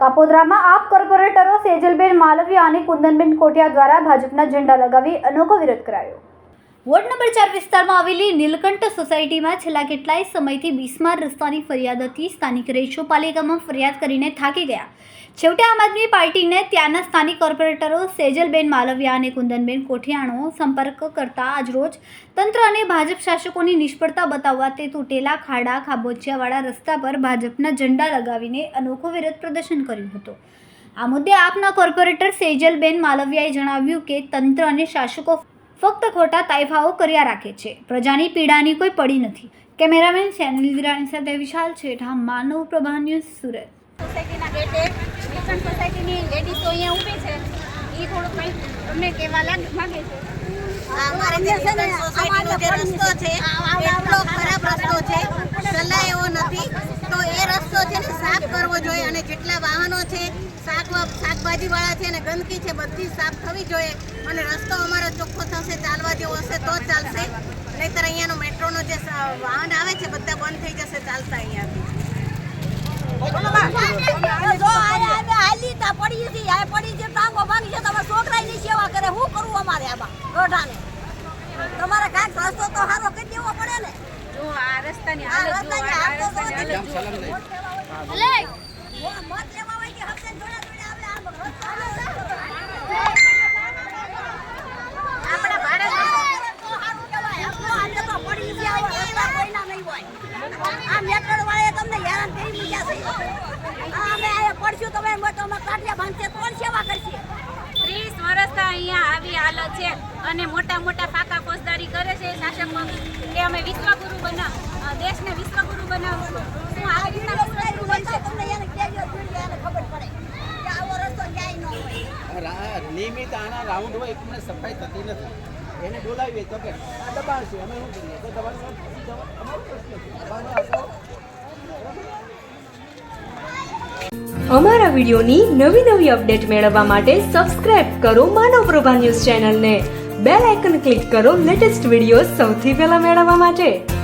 કાપોદ્રામાં આપ કોર્પોરેટરો સેજલબેન માલવિયા અને કુંદનબેન કોટિયા દ્વારા ભાજપના ઝંડા લગાવી અનોખો વિરોધ કરાયો. વોર્ડ નંબર ચાર વિસ્તારમાં આવેલી નીલકંઠ સોસાયટીમાં છેલ્લા કેટલાય સમયથી બિસ્માર રસ્તાની ફરિયાદ હતી સ્થાનિક રેશો પાલિકામાં ફરિયાદ કરીને થાકી ગયા. છેવટે આમ આદમી પાર્ટીને ત્યાંના સ્થાનિક કોર્પોરેટરો સેજલબેન માલવિયા અને કુંદનબેન કોઠિયાણો સંપર્ક કરતા આજરોજ તંત્ર અને ભાજપ શાસકોની નિષ્ફળતા બતાવવા તે તૂટેલા ખાડા, ખાબોચિયાવાળા રસ્તા પર ભાજપના ઝંડા લગાવીને અનોખો વિરોધ પ્રદર્શન કર્યું હતું. આ મુદ્દે આપના કોર્પોરેટર સેજલબેન માલવિયાએ જણાવ્યું કે તંત્ર અને શાસકો ફક્ત ખોટા તાઇફાઓ કર્યા રાખે છે. પ્રજાની પીડાની કોઈ પડી નથી. કેમેરામેન સેનલ વિરાણી સાથે વિશાલ છેઠા માનવ પ્રભા ન્યૂઝ સુરત. સોસાયટીના ગેટે વિલ્સન સોસાયટીની લેડીઝો અહીંયા ઊભી છે. એ થોડુંક કંઈક તમને કહેવા લાગ માગે છે. અમારે જે વિલ્સન સોસાયટીનો જે રસ્તો છે. એટલો ખરાબ રસ્તો છે સલાહ એવો નથી. તો એ રસ્તો છે ને સાફ કરવો જોઈએ અને જેટલા વાહનો છે શાક શાકભાજીવાળા છે ને ગંદકી છે બધી સાફ થવી જોઈએ. અને રસ્તો અમારો ચોખ્ખો થશે ચાલવા જેવો હશે તો જ ચાલશે. નહીતર અહીંયાનો મેટ્રોનો જે વાહન આવે છે બધા બંધ થઈ જશે ચાલતા અહીંયાથી. જો આને અમે હાલી તા પડી હતી આ પડી છે ટાંગો ભાંગી છે તમે છોકરાની સેવા કરે શું કરવું અમારે આમાં રોઢાને તમારે કાંઈક રસ્તો તો સારો કરી દેવો પડે ને? જો આ રસ્તાની આ રસ્તાની આ તો. મત લેવા હોય કે હપ્તે જોડે જોડે આપણે આ રસ્તો આપણા ભારત તો સારું કહેવાય. આપણો આજે તો પડી ગયા હોય, રસ્તા કોઈના નહીં હોય. આ મેટ્રો વાળાએ તમને હેરાન કરી મૂક્યા છે. અમે અહીંયા પડશું તમે તો બાંધશે તો કોણ સેવા કરશે? ત્રીસ વર્ષથી અહીંયા આવી હાલત છે અને મોટા મોટા ફાકા ફોજદારી કરે છે શાસકો કે અમે વિશ્વગુરુ બનાવ અ, દેશને વિશ્વગુરુ બનાવશું શું આ રીતના વિશ્વગુરુ બનશે. તમને એને ખબર પડે. કે આવો રસ્તો ક્યાંય ન હોય. નિયમિત આના રાઉન્ડ હોય તમને સફાઈ થતી નથી. એને બોલાવીએ તો કે આ દબાણ અમે શું કરીએ? તો દબાણ અમારા વિડીયોની નવી નવી અપડેટ મેળવવા માટે સબસ્ક્રાઇબ કરો માનવ પ્રભા ન્યૂઝ ચેનલને. બેલ આઇકન ક્લિક કરો લેટેસ્ટ વીડિયો સૌથી પહેલા મેળવવા માટે.